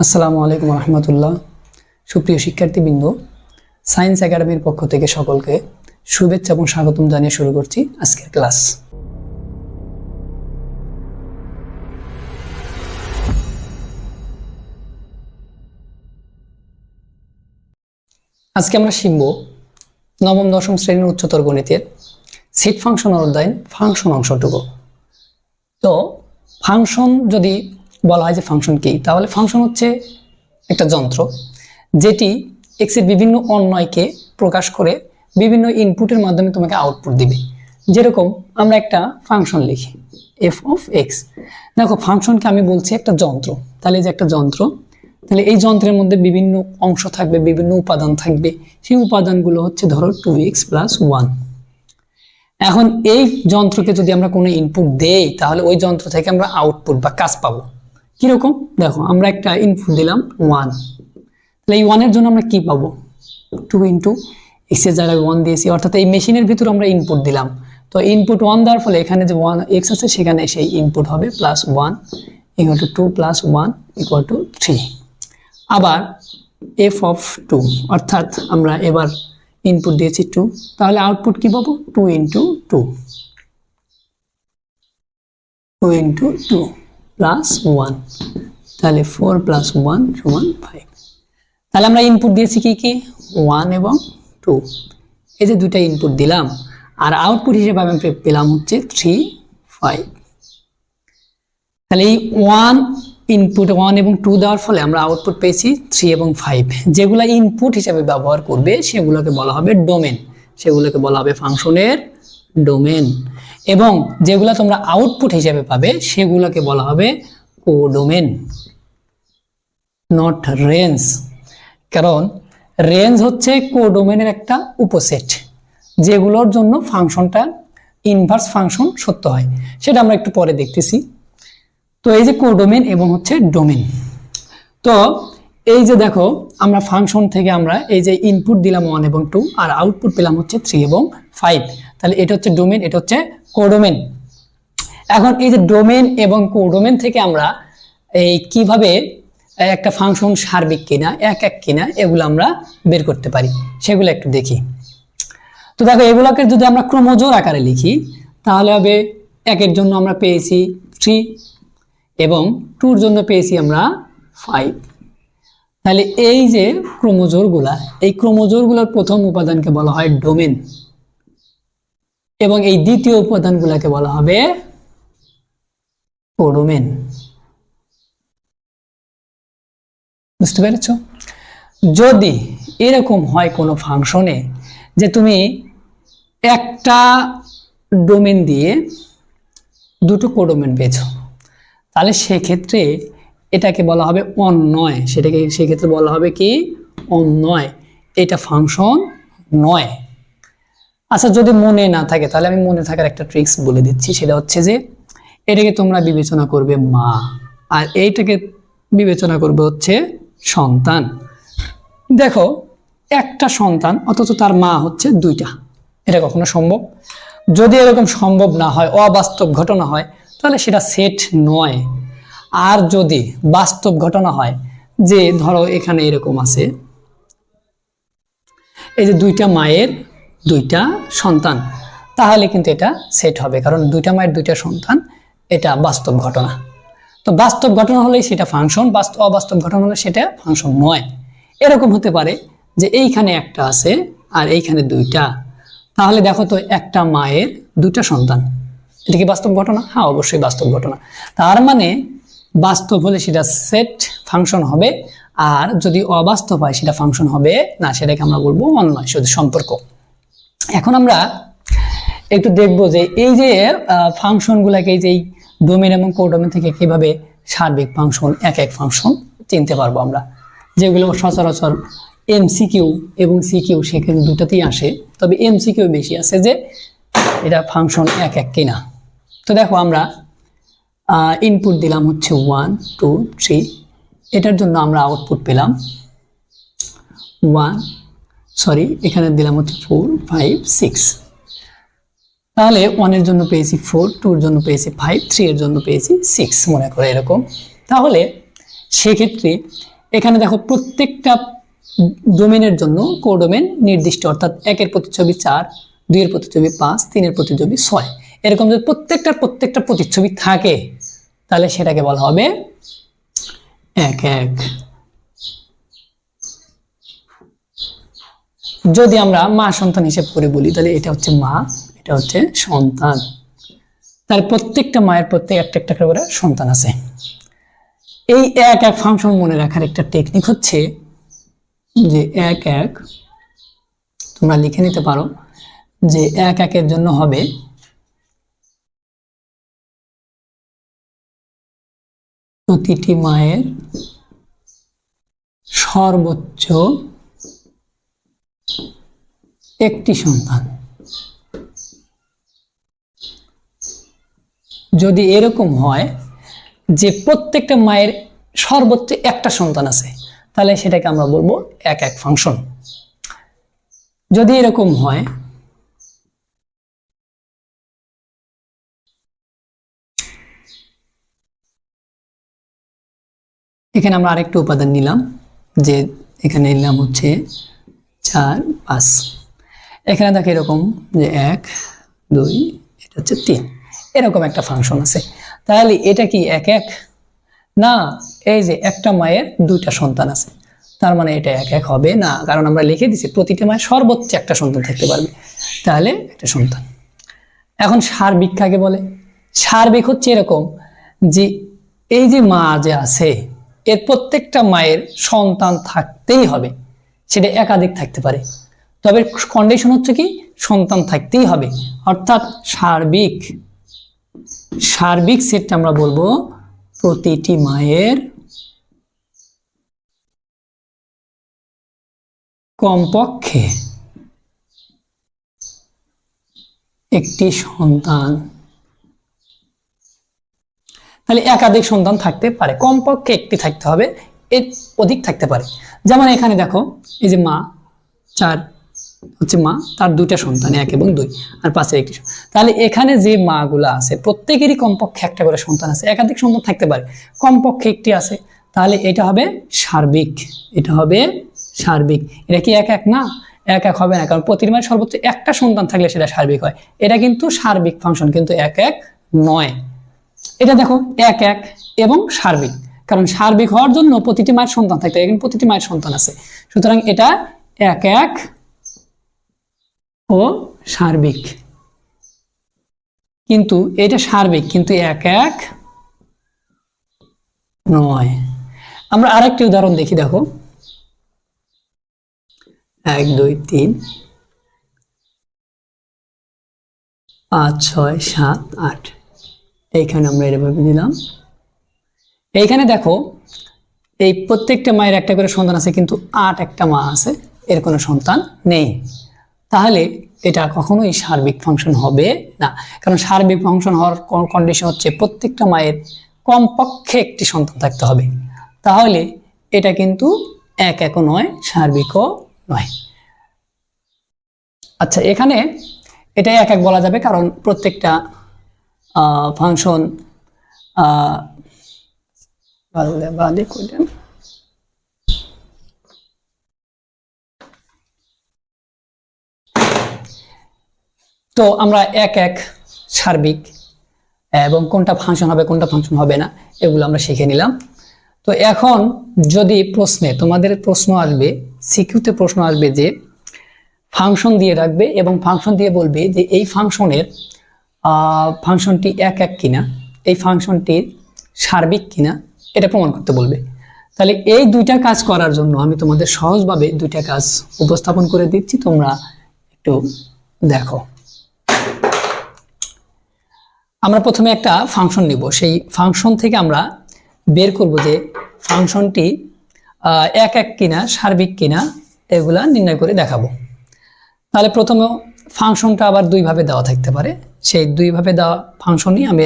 আসসালামু আলাইকুম রহমতুল্লাহ। সুপ্রিয় শিক্ষার্থীবৃন্দ, সায়েন্স একাডেমির পক্ষ থেকে সকলকে শুভেচ্ছা এবং স্বাগতম জানিয়ে শুরু করছি আজকের ক্লাস। আজকে আমরা শিখব নবম, দশম শ্রেণির উচ্চতর গণিতের সিট ফাংশন অধ্যায় ফাংশন অংশটুকু। তো ফাংশন যদি বলা হয় যে ফাংশন কি তাহলে ফাংশন হচ্ছে একটা যন্ত্র, যেটি এক্সের বিভিন্ন অন্যয়কে প্রকাশ করে বিভিন্ন ইনপুটের মাধ্যমে তোমাকে আউটপুট দিবে। যেরকম আমরা একটা ফাংশন লিখি এফ অফ এক্স দেখো ফাংশনকে আমি বলছি একটা যন্ত্র। তাহলে যে একটা যন্ত্র, তাহলে এই যন্ত্রের মধ্যে বিভিন্ন অংশ থাকবে, বিভিন্ন উপাদান থাকবে। সেই উপাদানগুলো হচ্ছে ধরো টু এক্স প্লাস ওয়ান এখন এই যন্ত্রকে যদি আমরা কোনো ইনপুট দেই, তাহলে ওই যন্ত্র থেকে আমরা আউটপুট বা কাজ পাবো। কীরকম? দেখো, আমরা একটা ইনপুট দিলাম ওয়ান তাহলে এই ওয়ানের জন্য আমরা কি পাবো? টু ইন্টু এক্সের জায়গায় ওয়ান দিয়েছি, অর্থাৎ এই মেশিনের ভিতর আমরা ইনপুট দিলাম। তো ইনপুট ওয়ান দেওয়ার ফলে এখানে যে ওয়ান এক্স আছে, সেখানে সেই ইনপুট হবে plus one equal to two plus one equal to three আবার এফ অফ টু অর্থাৎ আমরা এবার ইনপুট দিয়েছি টু তাহলে আউটপুট কি পাবো? Two into two two into two plus one তাহলে ফোর প্লাস ওয়ান সমান ফাইভ তাহলে আমরা ইনপুট দিয়েছি কি কি? ওয়ান এবং টু এই যে দুইটা ইনপুট দিলাম, আর আউটপুট হিসেবে আমি পেলাম হচ্ছে থ্রি ফাইভ তাহলে এই ওয়ান ইনপুট ওয়ান এবং টু দেওয়ার ফলে আমরা আউটপুট পেয়েছি থ্রি এবং ফাইভ যেগুলো ইনপুট হিসেবে ব্যবহার করবে, সেগুলোকে বলা হবে ডোমেন সেগুলোকে বলা হবে ফাংশনের ডোমেন এবং যেগুলো তোমরা আউটপুট হিসেবে পাবে সেগুলোকে বলা হবে কোডোমেন নট রেঞ্জ কারণ রেঞ্জ হচ্ছে কোডোমেনের একটা উপসেট, যেগুলোর জন্য ফাংশনটা ইনভার্স ফাংশন সত্য হয়। সেটা আমরা একটু পরে দেখতেছি। তো এই যে কোডোমেন এবং হচ্ছে ডোমেন তো এই যে দেখো, আমরা ফাংশন থেকে আমরা এই যে ইনপুট দিলাম ওয়ান এবং টু আর আউটপুট পেলাম হচ্ছে থ্রি এবং ফাইভ তাহলে এটা হচ্ছে ডোমেন এটা হচ্ছে কোডোমেন। এখন এই যে ডোমেন এবং কোডোমেন থেকে আমরা এই কীভাবে একটা ফাংশন সার্বিক কিনা, এক এক কিনা, এগুলো আমরা বের করতে পারি। সেগুলো একটু দেখি। তো দেখো, এগুলোকে যদি আমরা ক্রমজোর আকারে লিখি, তাহলে হবে একের জন্য আমরা পেয়েছি থ্রি এবং টুর জন্য পেয়েছি আমরা ফাইভ। তাহলে এই যে ক্রোমোজোরগুলা এই ক্রোমোজোরগুলোর প্রথম উপাদানকে বলা হয় ডোমেন। এবং এই দ্বিতীয় উপাদানগুলোকে বলা হবে কোডোমেন বুঝতে পেরেছ? যদি এরকম হয় কোনো ফাংশনে যে তুমি একটা ডোমেন দিয়ে দুটো কোডোমেন পেয়েছ, তাহলে সেক্ষেত্রে এটাকে বলা হবে অন্যয় সেটাকে, সেক্ষেত্রে বলা হবে কি? অন্যয় এটা ফাংশন নয়। আচ্ছা যদি মনে না থাকে, তাহলে আমি মনে থাকার একটা ট্রিক্স বলে দিচ্ছি। সেটা হচ্ছে যে, এটাকে তোমরা বিবেচনা করবে মা, আর এইটাকে বিবেচনা করবে হচ্ছে সন্তান। দেখো, একটা সন্তান, অথচ তার মা হচ্ছে দুইটা। এটা কখনো সম্ভব? যদি এরকম সম্ভব না হয়, অবাস্তব ঘটনা হয়, তাহলে সেটা সেট নয়। আর যদি বাস্তব ঘটনা হয়, যে ধরো এখানে এরকম আছে, এই যে দুইটা মায়ের দুইটা সন্তান, তাহলে কিন্তু এটা সেট হবে। কারণ দুইটা মায়ের দুইটা সন্তান, এটা বাস্তব ঘটনা। তো বাস্তব ঘটনা হলেই সেটা ফাংশন বাস্তব অবাস্তব ঘটনা হলে সেটা ফাংশন নয়। এরকম হতে পারে যে এইখানে একটা আছে আর এইখানে দুইটা। তাহলে দেখো তো একটা মায়ের দুইটা সন্তান। এটা কি বাস্তব ঘটনা? হ্যাঁ অবশ্যই বাস্তব ঘটনা। তার মানে বাস্তব হলে সেটা সেট ফাংশন হবে, আর যদি অবাস্তব হয় সেটা ফাংশন হবে, না, সেটাকে আমরা বলব অন্যয়, শুধু সম্পর্ক। এখন আমরা একটু দেখব যে এই যে ফাংশনগুলোকে এই যে ডোমেন এবং কোডোমেন থেকে কীভাবে সার্বিক ফাংশন এক এক ফাংশন চিনতে পারব আমরা। যেগুলো সচরাচর এমসিকিউ এবং সিকিউ সেখানে দুটাতেই আসে। তবে এমসিকিউ বেশি আছে যে এটা ফাংশন এক এক কিনা। তো দেখো আমরা ইনপুট দিলাম হচ্ছে ওয়ান টু থ্রি এটার জন্য আমরা আউটপুট পেলাম ওয়ান সরি এখানে দিলাম হচ্ছে ফোর ফাইভ সিক্স তাহলে ওয়ানের জন্য পেয়েছি ফোর টুর জন্য পেয়েছি ফাইভ থ্রি এর জন্য পেয়েছি সিক্স মনে করে এরকম। তাহলে সেক্ষেত্রে এখানে দেখো প্রত্যেকটা ডোমেনের জন্য কোডোমেন নির্দিষ্ট, অর্থাৎ একের প্রতিচ্ছবি চার, দুইয়ের প্রতিচ্ছবি পাঁচ, তিনের প্রতিচ্ছবি ছয়। এরকম যদি প্রত্যেকটার প্রত্যেকটা প্রতিচ্ছবি থাকে, তাহলে সেটাকে বলা হবে এক এক। যদি আমরা মা সন্তান হিসেব করে বলি, তাহলে এটা হচ্ছে মা, এটা হচ্ছে সন্তান। তার প্রত্যেকটা মায়ের প্রত্যেক একটা একটা করে সন্তান আছে। এই এক এক ফাংশন মনে রাখার একটা টেকনিক হচ্ছে যে এক এক, তোমরা লিখে নিতে পারো, যে এক একের জন্য হবে প্রতিটি মায়ের সর্বোচ্চ একটি সন্তান। যদি এরকম হয় যে প্রত্যেকটা মায়ের সর্বোচ্চ একটা সন্তান আছে, তাহলে সেটাকে আমরা বলব এক এক ফাংশন যদি এরকম হয় এখানে আমরা আরেকটা উপাদান নিলাম, যে এখানে নিলাম হচ্ছে চার, পাঁচ। এখানে দেখো এরকম যে এক, দুই, এটা হচ্ছে তিন। এরকম একটা ফাংশন আছে। তাহলে এটা কি এক এক? না, এই যে একটা মায়ের দুইটা সন্তান আছে। তার মানে এটা এক এক হবে না, কারণ আমরা লিখে দিছি প্রতিটা মায়ের সর্বোচ্চ একটা সন্তান থাকতে পারবে। তাহলে একটা সন্তান। এখন সার্বিক কাকে বলে? সার্বিক হচ্ছে এরকম যে এই যে মা যে আছে, এর প্রত্যেকটা মায়ের সন্তান থাকতেই হবে। সেটা একাধিক থাকতে পারে। তবে কন্ডিশন হচ্ছে কি? সন্তান থাকতেই হবে। অর্থাৎ সার্বিক সার্বিক সেটটা আমরা বলব প্রতিটি মায়ের কমপক্ষে একটি সন্তান। তাহলে একাধিক সন্তান থাকতে পারে। কমপক্ষে একটি থাকতে হবে। এর অধিক থাকতে পারে। যেমন এখানে দেখো, এই যে মা, চার হচ্ছে মা, তার দুইটা সন্তান, এক এবং দুই, আর পাশে একটি। তাহলে এখানে যে মাগুলো আছে, প্রত্যেকেরই কমপক্ষে একটা করে সন্তান আছে। একাধিক সন্তান থাকতে পারে। কমপক্ষে একটি আছে। তাহলে এটা হবে সার্বিক। এটা হবে সার্বিক। এটা কি এক এক না? এক এক হবে না। কারণ প্রতিটি সর্বোচ্চ একটা সন্তান থাকলে সেটা সার্বিক হয়। এটা কিন্তু সার্বিক ফাংশন কিন্তু এক এক নয়। এটা দেখো, এক এক এবং সার্বিক। কারণ সার্বিক হওয়ার জন্য প্রতিটি মায়ের সন্তান থাকতে হবে। প্রতিটি মায়ের সন্তান আছে। সুতরাং এটা এক এক ও সার্বিক। কিন্তু এটা সার্বিক, কিন্তু এক এক নয়। আমরা আরেকটি উদাহরণ দেখি, দেখো। এক, দুই, তিন, পাঁচ, ছয়, সাত, আট। এইখানে আমরা এভাবে দিলাম এইখানে দেখো, এই প্রত্যেকটা মায়ের একটা করে সন্তান আছে, কিন্তু আট একটা মা আছে, এর কোনো সন্তান নেই। তাহলে এটা কখনোই সার্বিক ফাংশন হবে না। কারণ সার্বিক ফাংশন হওয়ার কন্ডিশন হচ্ছে প্রত্যেকটা মায়ের কমপক্ষে একটি সন্তান থাকতে হবে। তাহলে এটা কিন্তু এক একও নয়, সার্বিকও নয়। আচ্ছা এখানে এটা এক এক বলা যাবে, কারণ প্রত্যেকটা ফাংশন বাদে করলেন তো আমরা এক এক সার্বিক, এবং কোনটা ফাংশন হবে, কোনটা ফাংশন হবে না, এগুলো আমরা শিখে নিলাম। তো এখন যদি প্রশ্নে, তোমাদের প্রশ্ন আসবে, সিকিউতে প্রশ্ন আসবে যে ফাংশন দিয়ে রাখবে এবং ফাংশন দিয়ে বলবে যে, এই ফাংশনের ফাংশনটি এক এক কিনা, এই ফাংশনটির সার্বিক কিনা এটা প্রমাণ করতে বলবে। তাহলে এই দুইটা কাজ করার জন্য আমি তোমাদের সহজভাবে দুইটা কাজ উপস্থাপন করে দিচ্ছি। তোমরা একটু দেখো। আমরা প্রথমে একটা ফাংশন নিব। সেই ফাংশন থেকে আমরা বের করব যে ফাংশনটি এক এক কিনা, সার্বিক কিনা, এগুলা নির্ণয় করে দেখাবো। তাহলে প্রথমে ফাংশনটা আবার দুইভাবে দেওয়া থাকতে পারে। সেই দুইভাবে দেওয়া ফাংশনই আমি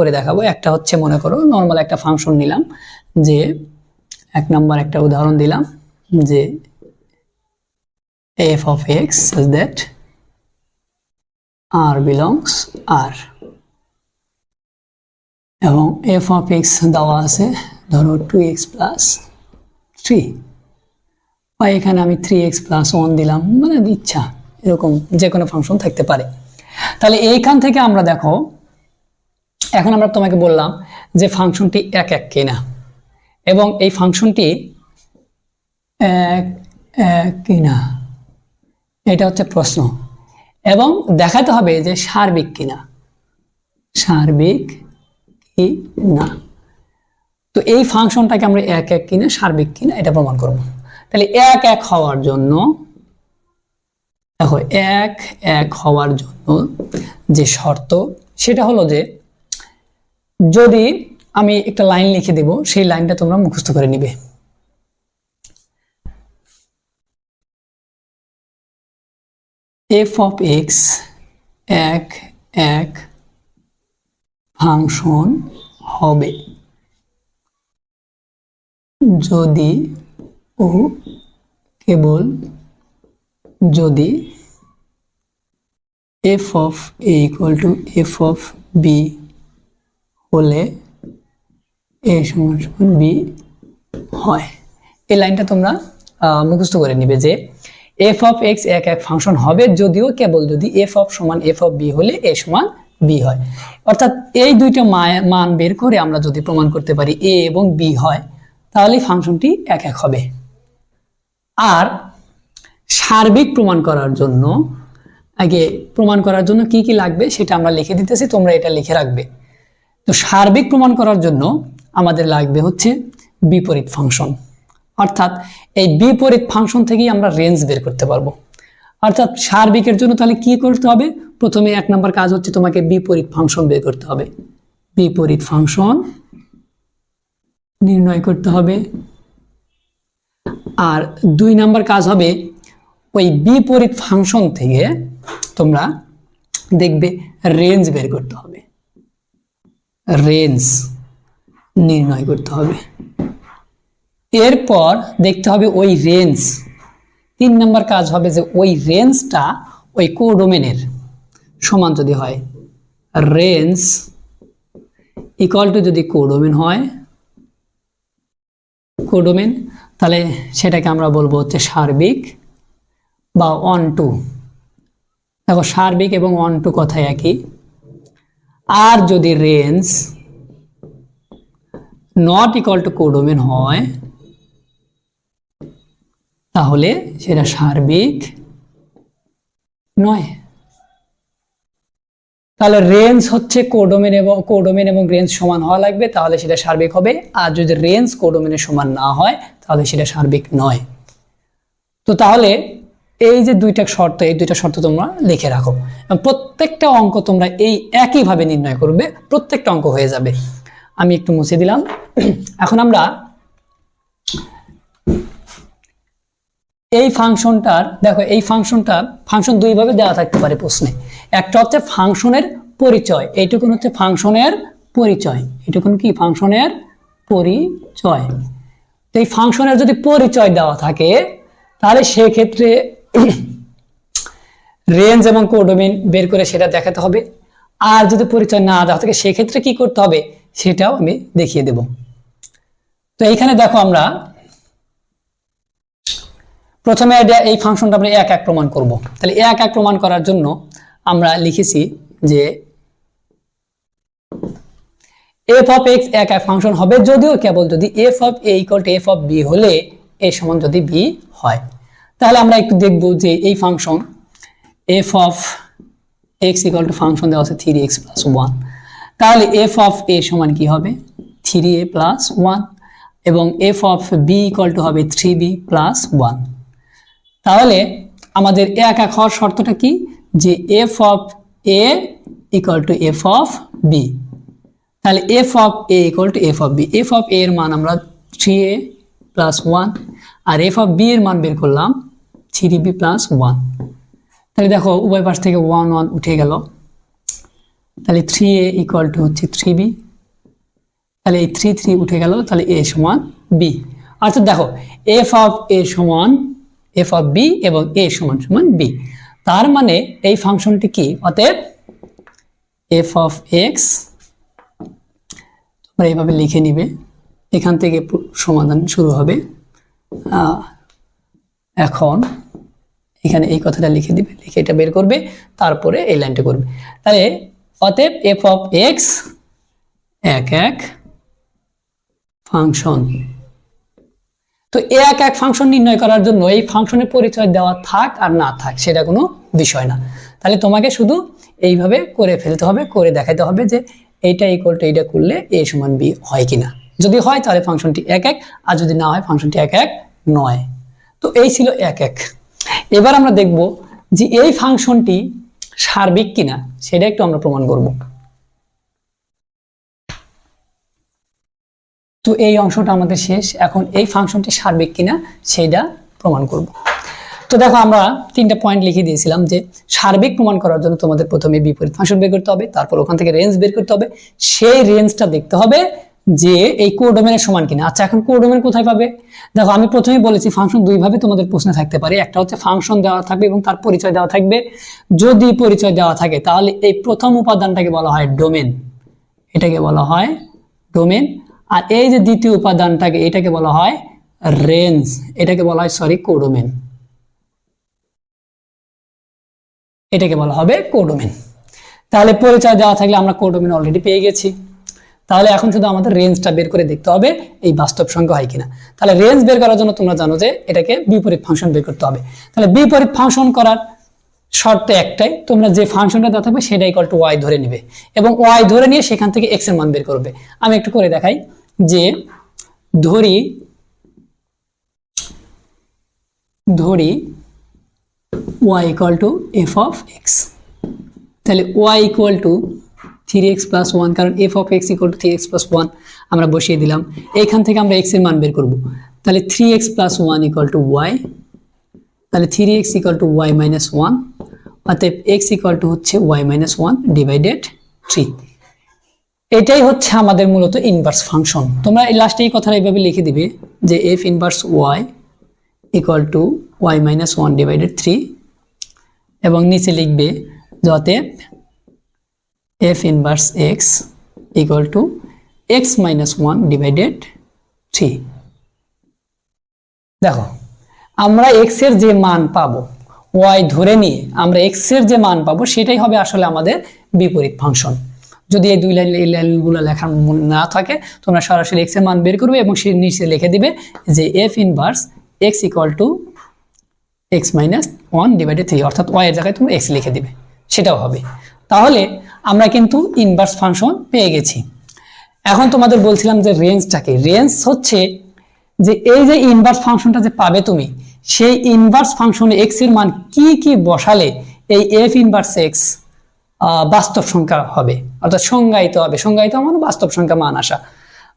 করে দেখাবো। একটা হচ্ছে, মনে করো নর্মাল একটা ফাংশন নিলাম যে এক নম্বর একটা উদাহরণ দিলাম যে এফ অফ এক্স আর বিলংস আর এবং এফ অফ এক্স দেওয়া আছে, ধরো টু এক্স প্লাস থ্রি বা এখানে আমি থ্রি এক্স প্লাস ওয়ান দিলাম মানে ইচ্ছা, এরকম যে কোনো ফাংশন থাকতে পারে। তাহলে এইখান থেকে আমরা দেখো এখন আমরা তোমাকে বললাম যে ফাংশনটি এক এক কিনা। এবং এই ফাংশনটি এক এক কিনা। এটা হচ্ছে প্রশ্ন। এবং দেখাতে হবে যে সার্বিক কিনা। সার্বিক কি না তো এই ফাংশনটাকে আমরা এক এক কিনা, সার্বিক কিনা, এটা প্রমাণ করব। তাহলে এক এক হওয়ার জন্য, দেখো, এক এক হওয়ার জন্য যে শর্ত, সেটা হলো যে যদি আমি একটা লাইন লিখে দেব, সেই লাইনটা তোমরা মুখস্থ করে নিবে। এফ অফ এক্স এক এক ফাংশন হবে। যদি ও কেবল যদি F of A equal to F of B হলে এ সমান সমান বি হয়। এই লাইনটা তোমরা মুখস্থ করে নিবে যে এফ অফ এক্স এক এক ফাংশন হবে যদিও কেবল যদি এফ অফ সমান এফ অফ বি হলে এ সমান বি হয়। অর্থাৎ এই দুইটা মান বের করে আমরা যদি প্রমাণ করতে পারি এ এবং বি হয়, তাহলে ফাংশনটি এক এক হবে। আর সার্বিক প্রমাণ করার জন্য, আগে প্রমাণ করার জন্য কি কি লাগবে সেটা আমরা লিখে দিতেছি, তোমরা এটা লিখে রাখবে। তো সার্বিক প্রমাণ করার জন্য আমাদের লাগবে হচ্ছে বিপরীত ফাংশন। অর্থাৎ এই বিপরীত ফাংশন থেকেই আমরা রেঞ্জ বের করতে পারব। অর্থাৎ সার্বিকের জন্য তাহলে কি করতে হবে? প্রথমে এক নম্বর কাজ হচ্ছে তোমাকে বিপরীত ফাংশন বের করতে হবে। বিপরীত ফাংশন নির্ণয় করতে হবে। আর দুই নাম্বার কাজ হবে, ওই বিপরীত ফাংশন থেকে তোমরা দেখবে রেঞ্জ বের করতে হবে। রেঞ্জ নির্ণয় করতে হবে। এরপর দেখতে হবে ওই রেঞ্জ। তিন নম্বর কাজ হবে যে ওই রেঞ্জটা ওই কোডোমেনের সমান যদি হয়, রেঞ্জ ইকুয়াল টু যদি কোডোমেন হয়, কোডোমেন, তাহলে সেটাকে আমরা বলব হচ্ছে সার্বিক বা অন টু দেখো সার্বিক এবং অন টু কথায় একই। আর যদি range not equal to codomain হয়, তাহলে সেটা সার্বিক নয়। তাহলে রেঞ্জ হচ্ছে কোডোমেন এবং কোডোমেন এবং রেঞ্জ সমান হওয়া লাগবে, তাহলে সেটা সার্বিক হবে। আর যদি রেঞ্জ কোডোমেনের সমান না হয়, তাহলে সেটা সার্বিক নয়। তো তাহলে এই যে দুইটা শর্ত, এই দুইটা শর্ত তোমরা লিখে রাখো। প্রত্যেকটা অঙ্ক তোমরা এই একইভাবে নির্ণয় করবে, প্রত্যেকটা অঙ্ক হয়ে যাবে। আমি একটু মুছে দিলাম। এখন আমরা এই ফাংশনটার, দেখো এই ফাংশনটা, ফাংশন দুইভাবে দেওয়া থাকতে পারে প্রশ্নে। একটা হচ্ছে ফাংশনের পরিচয়, এইটুকুন হচ্ছে ফাংশনের পরিচয়। এটুকুন কি? ফাংশনের পরিচয়। তো এই ফাংশনের যদি পরিচয় দেওয়া থাকে, তাহলে সেক্ষেত্রে রেঞ্জ এবং কোডোমিন বের করে সেটা দেখাতে হবে। আর যদি পরিচয় না দেওয়া থাকে সেক্ষেত্রে কি করতে হবে? সেটাও আমি দেখিয়ে দেব। তো এইখানে দেখো আমরা, প্রথমে এই ফাংশনটা আমরা এক এক প্রমাণ করব। তাহলে এক এক প্রমাণ করার জন্য আমরা লিখেছি যে এফ অফ এক্স এক এক ফাংশন হবে, যদিও কেবল যদি F of A equal to F of B হলে এ সমান যদি বি হয়। তাহলে আমরা একটু দেখব যে এই function F of X equal to function দেওয়া আছে থ্রি এক্স প্লাস ওয়ান তাহলে এফ অফ এ সমান কি হবে? থ্রি এ প্লাস ওয়ান এবং F of B equal to হবে থ্রি বি প্লাস ওয়ান তাহলে আমাদের এক এক হওয়ার শর্তটা কি? যে F of A equal to F of B তাহলে F of A equal to F of B F of A এর মান আমরা থ্রি এ প্লাস ওয়ান আর এফ অফ বি এর মান বের করলাম থ্রি বি প্লাস ওয়ান তাহলে দেখো, উভয় পাশ থেকে ওয়ান ওয়ান উঠে গেল। তাহলে থ্রি এ ইকুয়াল টু হচ্ছে থ্রি বি তাহলে এই থ্রি থ্রি উঠে গেল, তাহলে এ সমান বি অর্থাৎ দেখো এফ অফ এ সমান এফ অফ বি এবং এ সমান সমান বি তার মানে এই ফাংশনটি কি? অতএব এফ অফ এক্স তোমরা এইভাবে লিখে নিবে। এখান থেকে সমাধান শুরু হবে। এখন এখানে এই কথাটা লিখে দিবে, লিখে এটা বের করবে, তারপরে এই লাইনটা করবে। তাহলে অতএব এফ অফ এক্স এক এক ফাংশন তো এক এক ফাংশন নির্ণয় করার জন্য এই ফাংশনের পরিচয় দেওয়া থাক আর না থাক, সেটা কোনো বিষয় না। তাহলে তোমাকে শুধু এইভাবে করে ফেলতে হবে, করে দেখাতে হবে যে এইটা ইকুয়াল টু এইটা করলে এ সমান বি হয় কিনা। যদি হয় তাহলে ফাংশনটি এক এক, আর যদি না হয় ফাংশনটি এক এক নয়। তো এই ছিল এক এক। এবার আমরা দেখব যে এই ফাংশনটি সার্বিক কিনা, সেটা একটু আমরা প্রমাণ করব। তো এই অংশটা আমাদের শেষ, এখন এই ফাংশনটি সার্বিক কিনা সেইটা প্রমাণ করব। তো দেখো, আমরা তিনটা পয়েন্ট লিখে দিয়েছিলাম যে সার্বিক প্রমাণ করার জন্য তোমাদের প্রথমে বিপরীত ফাংশন বের করতে হবে, তারপর ওখান থেকে রেঞ্জ বের করতে হবে, সেই রেঞ্জটা দেখতে হবে যে এই কোডোমেনের সমান কিনা। আচ্ছা এখন কোডোমেন কোথায় পাবে? দেখো, আমি প্রথমেই বলেছি ফাংশন দুইভাবে তোমাদের প্রশ্নে থাকতে পারে। একটা হচ্ছে ফাংশন দেওয়া থাকবে এবং তার পরিচয় দেওয়া থাকবে। যদি পরিচয় দেওয়া থাকে, তাহলে এই প্রথম উপাদানটাকে বলা হয় ডোমেন এটাকে বলা হয় ডোমেন আর এই যে দ্বিতীয় উপাদানটাকে, এটাকে বলা হয় রেঞ্জ এটাকে বলা হয় সরি কোডোমেন এটাকে বলা হবে কোডোমেন তাহলে পরিচয় দেওয়া থাকলে আমরা কোডোমেন অলরেডি পেয়ে গেছি। তাহলে এখন শুধু আমাদের রেঞ্জটা বের করে দেখতে হবে এই বাস্তব সংখ্যা হয় কিনা। তাহলে রেঞ্জ বের করার জন্য তোমরা জানো যে এটাকে বিপরীত ফাংশন বের করতে হবে। তাহলে বিপরীত ফাংশন করার শর্ত একটাই, তোমরা যে ফাংশনটা দেওয়া থাকবে সেটা ইকুয়াল টু ওয়াই ধরে নিবে এবং ওয়াই ধরে নিয়ে সেখান থেকে এক্সের মান বের করবে। আমি একটু করে দেখাই যে ধরি ধরি Y equal to F of X তাহলে Y equal to three X plus one কারণ F of X equal to three X plus one আমরা বসিয়ে দিলাম। এইখান থেকে আমরা এক্সের মান বের করব। তাহলে three X plus one equal to Y তাহলে three X equal to Y minus one অতএব এক্স ইকুয়াল টু হচ্ছে Y minus one divided three এটাই হচ্ছে আমাদের মূলত ইনভার্স ফাংশন তোমরা এই লাস্টে এই কথাটা এইভাবে লিখে দিবে যে f inverse y equal to y minus one divided three এবং নিচে লিখবে যতএব f inverse x equal to x minus one divided three দেখো, আমরা এক্সের যে মান পাবো ওয়াই ধরে নিয়ে আমরা এক্সের যে মান পাবো, সেটাই হবে আসলে আমাদের বিপরীত ফাংশন যদি এই দুই লাইন এই লাইনগুলো লেখার না থাকে, তোমরা সরাসরি এক্সের মান বের করবে এবং সে নিচে লিখে দিবে যে f inverse x equal to x minus one divided three অর্থাৎ ওয়াই এর জায়গায় তুমি এক্স লিখে দিবে। সেটাও হবে। তাহলে আমরা কিন্তু ইনভার্স ফাংশন পেয়ে গেছি। এখন তোমাদের বলছিলাম যে রেঞ্জটাকে রেঞ্জ হচ্ছে যে এই যে ইনভার্স ফাংশনটা যে পাবে তুমি, সেই ইনভার্স ফাংশনে এক্সের মান কি কি বসালে এই এফ ইনভার্স এক্স বাস্তব সংখ্যা হবে? অর্থাৎ সংজ্ঞায়িত হবে। সংজ্ঞায়িত মানে বাস্তব সংখ্যা মান আসা।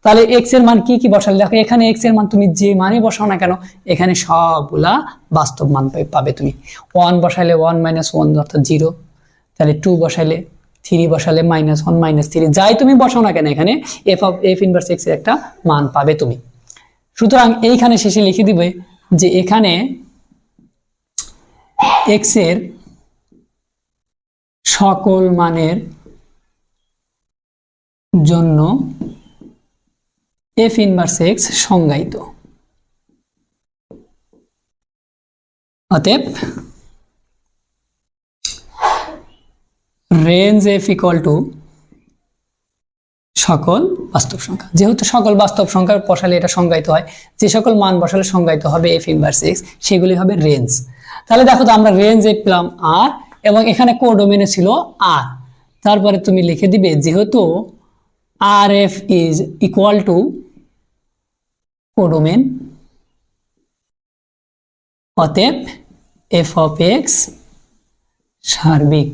তাহলে এক্সের মান কি কি বসালে? দেখো, এখানে এক্সের মান তুমি যে মানে বসাও না কেন, এখানে সবগুলা বাস্তব মান পাবে তুমি। ওয়ান বসাইলে ওয়ান মাইনাস ওয়ান অর্থাৎ জিরো তাহলে টু বসাইলে থ্রি বসালে মাইনাস ওয়ান মাইনাস থ্রি যাই তুমি বসাও না কেন এখানে এফ অফ এফ ইনভার্স এক্সের একটা মান পাবে তুমি। সুতরাং এইখানে শেষে লিখে দিবে যে এখানে এক্সের সকল মানের জন্য এফ ইনভার্স এক্স সংজ্ঞায়িত। অতএব রেঞ্জ এফ ইকুয়াল টু সকল বাস্তব সংখ্যা। যেহেতু সকল বাস্তব সংখ্যার বসালে এটা সংজ্ঞায়িত হয়, যে সকল মান বসালে সংজ্ঞায়িত হবে এফ ইনভার্স এক্স সেগুলি হবে রেঞ্জ তাহলে দেখো তো আমরা রেঞ্জ এ পেলাম আর এবং এখানে কোডোমেনে ছিল আর তারপরে তুমি লিখে দিবে, যেহেতু আর f is equal to codomain অতএব এফ অফ এক্স সার্বিক।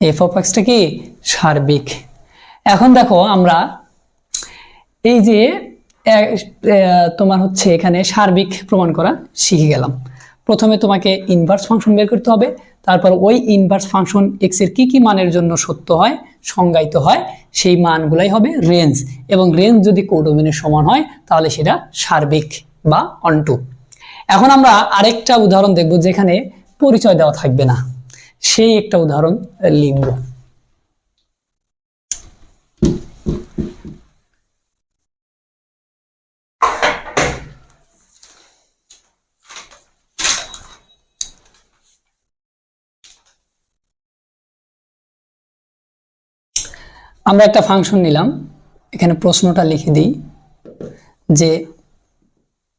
এফ অফ এক্সটা কি? সার্বিক। এখন দেখো আমরা এই যে তোমার হচ্ছে এখানে সার্বিক প্রমাণ করা শিখে গেলাম। প্রথমে তোমাকে ইনভার্স ফাংশন বের করতে হবে, তারপর ওই ইনভার্স ফাংশন এক্সের কি কি মানের জন্য সত্য হয়, সংজ্ঞায়িত হয়, সেই মানগুলাই হবে রেঞ্জ এবং রেঞ্জ যদি কোডোমেনের সমান হয়, তাহলে সেটা সার্বিক বা অন্টু এখন আমরা আরেকটা উদাহরণ দেখব যেখানে পরিচয় দেওয়া থাকবে না। সেই একটা উদাহরণ লিঙ্গ আমরা একটা ফাংশন নিলাম, এখানে প্রশ্নটা লিখে দিই, যে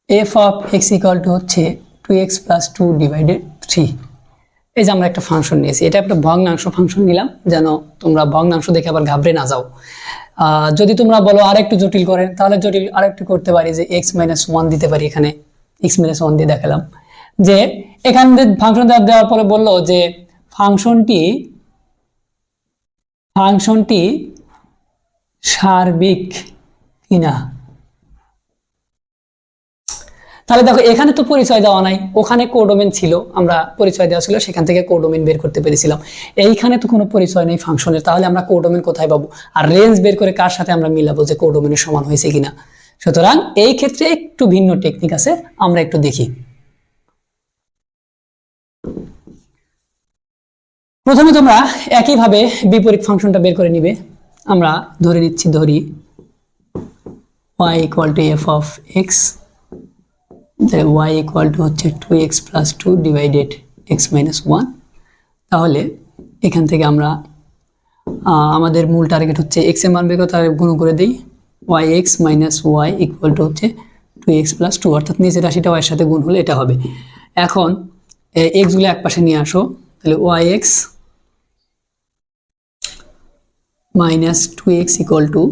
f of x equal to হচ্ছে two x plus two divided three এই যে আমরা একটা ফাংশন নিয়েছি, এটা একটা ভগ্নাংশ ফাংশন নিলাম, যেন তোমরা ভগ্নাংশ দেখে আবার ঘাবড়ে না যাও। যদি তোমরা বলো আরেকটু জটিল করেন তাহলে জটিল আরেকটু করতে পারি যে এক্স মাইনাস ওয়ান দিতে পারি এখানে এক্স মাইনাস ওয়ান দিয়ে দেখালাম। যে এখানে ফাংশন দেওয়ার পরে বলল যে ফাংশনটি ফাংশনটি সার্বিক কিনা? তাহলে দেখো, এখানে তো পরিচয় দেওয়া নাই। ওখানে কোডোমেন ছিল, আমরা পরিচয় দেওয়া ছিল, সেখান থেকে কোডোমেন বের করতে পেরেছিলাম। এইখানে তো কোনো পরিচয় নেই ফাংশনের তাহলে আমরা কোডোমেন কোথায় পাবো? আর রেঞ্জ বের করে কার সাথে আমরা মিলাবো যে কোডোমেনের সমান হয়েছে কিনা? সুতরাং এই ক্ষেত্রে একটু ভিন্ন টেকনিক আছে, আমরা একটু দেখি। প্রথমে তোমরা একইভাবে বিপরীত ফাংশনটা বের করে নিবে। আমরা ধরে নিচ্ছি, ধরি y equal to f of x তাহলে y ইকুয়াল টু হচ্ছে two x plus two divided x minus one তাহলে এখান থেকে আমরা আমাদের মূল টার্গেট হচ্ছে এক্সের মান বের করে গুণ করে দিই। Y x minus y equal to হচ্ছে টু এক্স প্লাস টু অর্থাৎ নিচের রাশিটা ওয়াইয়ের সাথে গুণ হলে এটা হবে। এখন এক্সগুলো এক পাশে নিয়ে আসো। তাহলে y x minus two x equal to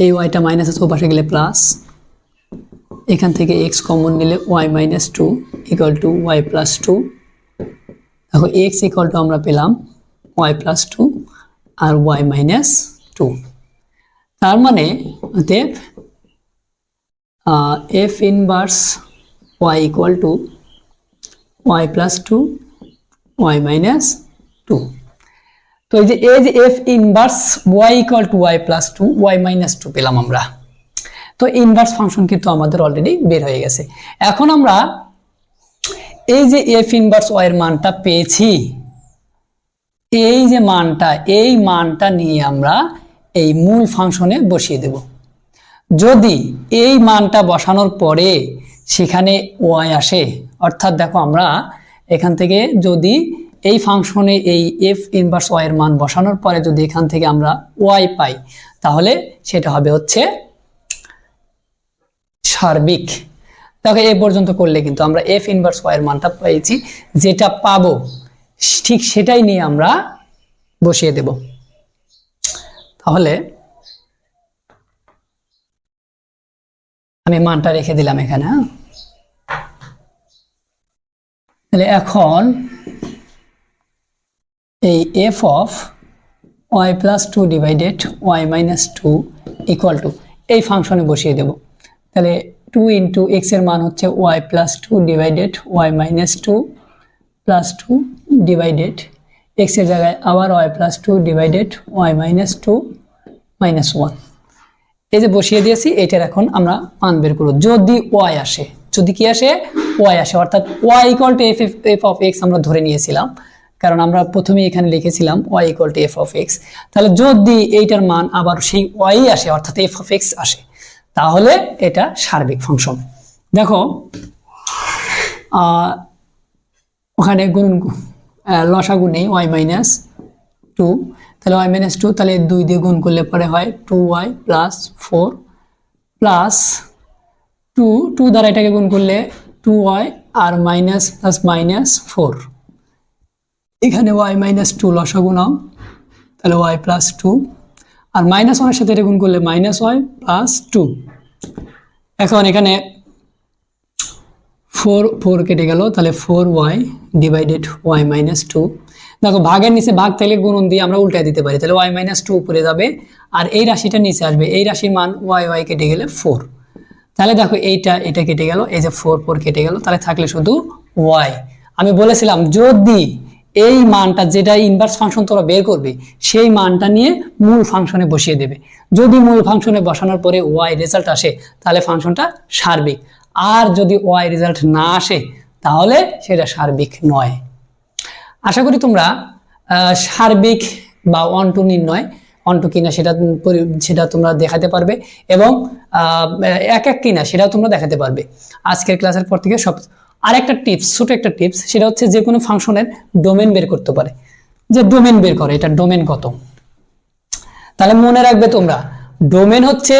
এই ওয়াইটা মাইনাস আছে ও পাশে গেলে প্লাস এখান থেকে এক্স কমন নিলে y minus two equal to y plus two দেখো এক্স ইকুয়াল টু আমরা পেলাম ওয়াই প্লাস টু আর ওয়াই মাইনাস টু তার মানে অতএব f inverse y equal to y plus two y minus two তো এই যে যে f inverse y equal to y plus two y minus two পেলাম আমরা। তো ইনভার্স ফাংশন কিন্তু আমাদের অলরেডি বের হয়ে গেছে। এখন আমরা এই যে এফ ইনভার্স ওয়াই এর মানটা পেয়েছি, এই যে মানটা, এই মানটা নিয়ে আমরা এই মূল ফাংশনে বসিয়ে দেব। যদি এই মানটা বসানোর পরে সেখানে ওয়াই আসে, অর্থাৎ দেখো আমরা এখান থেকে যদি এই ফাংশনে এই এফ ইনভার্স ওয়াই এর মান বসানোর পরে যদি এখান থেকে আমরা ওয়াই পাই, তাহলে সেটা হবে হচ্ছে সার্বিক। দেখো এ পর্যন্ত করলে কিন্তু আমরা এফ ইনভার্স ওয়াই এর মানটা পেয়েছি, যেটা পাবো। ঠিক সেটাই নিয়ে আমরা বসিয়ে দেব। তাহলে আমি মানটা রেখে দিলাম এখানে হ্যাঁ? তাহলে এখন এই f of y plus two divided y minus two equal to এই ফাংশনে বসিয়ে দেব। তাহলে টু ইন্টু এক্সের মান হচ্ছে y plus two divided y minus two plus two divided এক্সের জায়গায় আবার y plus two divided y minus two minus one এই যে বসিয়ে দিয়েছি, এটার এখন আমরা মান বের করব। যদি ওয়াই আসে, যদি কি আসে? ওয়াই আসে। অর্থাৎ y equal to f f of x আমরা ধরে নিয়েছিলাম। কারণ আমরা প্রথমেই এখানে লিখেছিলাম y equal to f of x তাহলে যদি এইটার মান আবার সেই ওয়াই আসে, অর্থাৎ এফ অফ এক্স আসে তাহলে এটা সার্বিক ফাংশন দেখো ওখানে গুণ লসাগু নেই ওয়াই মাইনাস টু তাহলে ওয়াই মাইনাস টু তাহলে দুই দিয়ে গুণ করলে পরে হয় two y plus four plus two two দ্বারা এটাকে গুণ করলে টু ওয়াই আর মাইনাস প্লাস মাইনাস ফোর এখানে ওয়াই মাইনাস টু লসাগু নাও, তাহলে ওয়াই প্লাস টু আর মাইনাস ওয়ানের সাথে এটা গুণ করলে মাইনাস ওয়াই প্লাস টু এখন এখানে ফোর ফোর কেটে গেল, তাহলে four y divided y minus two দেখো, ভাগের নিচে ভাগ থাকলে গুণন দিয়ে আমরা উল্টায় দিতে পারি, তাহলে ওয়াই মাইনাস টু উপরে যাবে, আর এই রাশিটা নিচে আসবে, এই রাশির মান ওয়াই ওয়াই কেটে গেলে ফোর তাহলে দেখো, এইটা, এটা কেটে গেল, এই যে ফোর ফোর কেটে গেল, তাহলে থাকলে শুধু ওয়াই আমি বলেছিলাম, যদি এই মানটা যেটা ইনভার্স ফাংশন তোরা বের করবে, সেই মানটা নিয়ে মূল ফাংশনে বসিয়ে দেবে। যদি মূল ফাংশনে বসানোর পরে ওয়াই রেজাল্ট আসে, তাহলে ফাংশনটা সার্বিক আর যদি ওয়াই রেজাল্ট না আসে, তাহলে সেটা সার্বিক নয়। আশা করি তোমরা সার্বিক বা ওয়ান টু নির্ণয় ওয়ান টু কিনা সেটা সেটা তোমরা দেখাতে পারবে এবং এক এক কিনা সেটাও তোমরা দেখাতে পারবে। আজকের ক্লাসের পর থেকে সব আর একটা টিপস, ছোট একটা টিপস, সেটা হচ্ছে যে কোনো ফাংশনের ডোমেন বের করতে পারে। যে ডোমেন বের করে, এটা ডোমেন কত? তাহলে মনে রাখবে তোমরা, ডোমেন হচ্ছে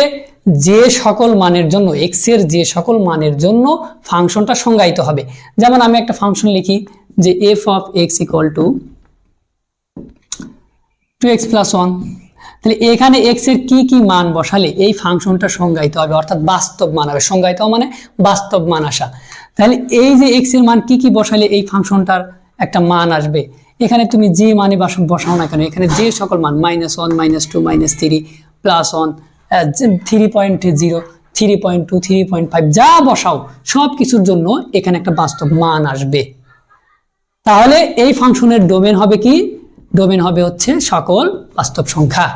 যে সকল মানের জন্য এক্সের যে সকল মানের জন্য ফাংশনটা সংজ্ঞায়িত হবে। যেমন আমি একটা ফাংশন লিখি যে f of x equal to two x plus one তাহলে এখানে এক্সের কি কি মান বসালে এই ফাংশনটা সংজ্ঞায়িত হবে, অর্থাৎ বাস্তব মান হবে। সংজ্ঞায়িত মানে বাস্তব মান আসা। তাহলে এই যে এক্সের মান কি কি বসালে এই ফাংশনটার একটা মান আসবে? এখানে তুমি যে মানে বসাও না কেন, এখানে যে সকল মান minus one minus two minus three plus one three point zero three point two three point five যা বসাও সব কিছুর জন্য এখানে একটা বাস্তব মান আসবে। তাহলে এই ফাংশনের ডোমেন হবে কি? ডোমেন হবে হচ্ছে সকল বাস্তব সংখ্যা।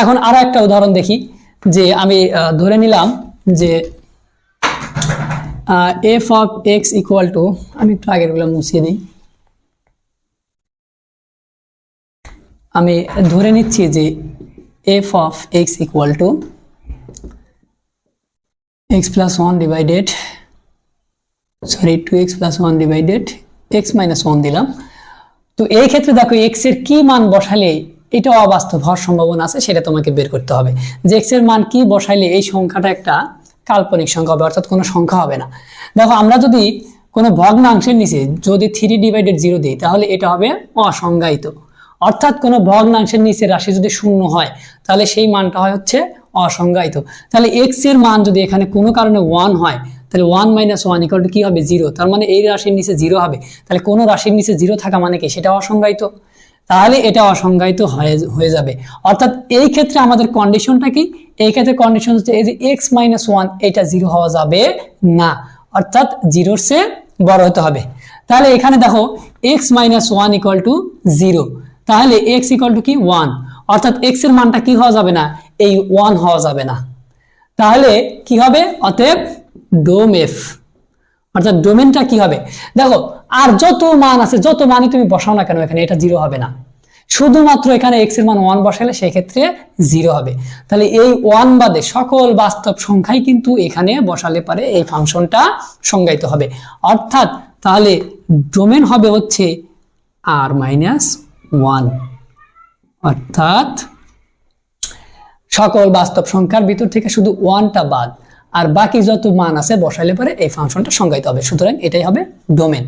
এখন আরও একটা উদাহরণ দেখি, যে আমি ধরে নিলাম যে f of x equal to আমি একটু আগেরগুলো মুছিয়ে দিই। আমি ধরে নিচ্ছি যে f of x equal to x plus one divided sorry two x plus one divided x minus one দিলাম। তো এই ক্ষেত্রে দেখো এক্সের কি মান বসালে এটা অবাস্তব হওয়ার সম্ভাবনা আছে, সেটা তোমাকে বের করতে হবে। যে এক্সের মান কি বসাইলে এই সংখ্যাটা একটা কাল্পনিক সংখ্যা হবে, অর্থাৎ কোনো সংখ্যা হবে না। দেখো, আমরা যদি কোনো ভগ্নাংশের নিচে যদি থ্রি ডিভাইডেড জিরো দিই, তাহলে এটা হবে অসংজ্ঞায়িত। অর্থাৎ কোনো ভগ্নাংশের নিচে রাশি যদি শূন্য হয়, তাহলে সেই মানটা হয় হচ্ছে অসংজ্ঞায়িত। তাহলে এক্সের মান যদি এখানে কোনো কারণে ওয়ান হয়, তাহলে one minus one equal to কি হবে? জিরো তার মানে এই রাশির নিচে জিরো হবে। তাহলে কোনো রাশির নিচে জিরো থাকা মানে কি? সেটা অসংজ্ঞায়িত। তাহলে এটা অসংজ্ঞায়িত হয়ে যাবে। অর্থাৎ এই ক্ষেত্রে আমাদের কন্ডিশনটা কি? এই ক্ষেত্রে কন্ডিশন হচ্ছে এই যে এক্স মাইনাস ওয়ান এটা জিরো হওয়া যাবে না। অর্থাৎ জিরোর সে বড় হতে হবে। তাহলে এখানে দেখো x minus one equal to zero তাহলে এক্স ইকুয়াল টু কি? ওয়ান অর্থাৎ এক্সের মানটা কি হওয়া যাবে না? এই ওয়ান হওয়া যাবে না। তাহলে কি হবে? অতএব ডোম এফ অর্থাৎ ডোমেনটা কি হবে? দেখো, আর যত মান আছে, যত মানই তুমি বসাও না কেন এখানে, এটা জিরো হবে না। শুধুমাত্র এখানে এক্সের মান ওয়ান বসালে সেই ক্ষেত্রে জিরো হবে। তাহলে এই ওয়ান বাদে সকল বাস্তব সংখ্যাই কিন্তু এখানে বসালে পারে এই ফাংশনটা সংজ্ঞায়িত হবে। অর্থাৎ তাহলে ডোমেন হবে হচ্ছে আর মাইনাস ওয়ান অর্থাৎ সকল বাস্তব সংখ্যার ভিতর থেকে শুধু ওয়ানটা বাদ। আর বাকি যত মান আছে, বসাইলে পরে এই ফাংশনটা সংজ্ঞায়িত হবে। সুতরাং এটাই হবে ডোমেন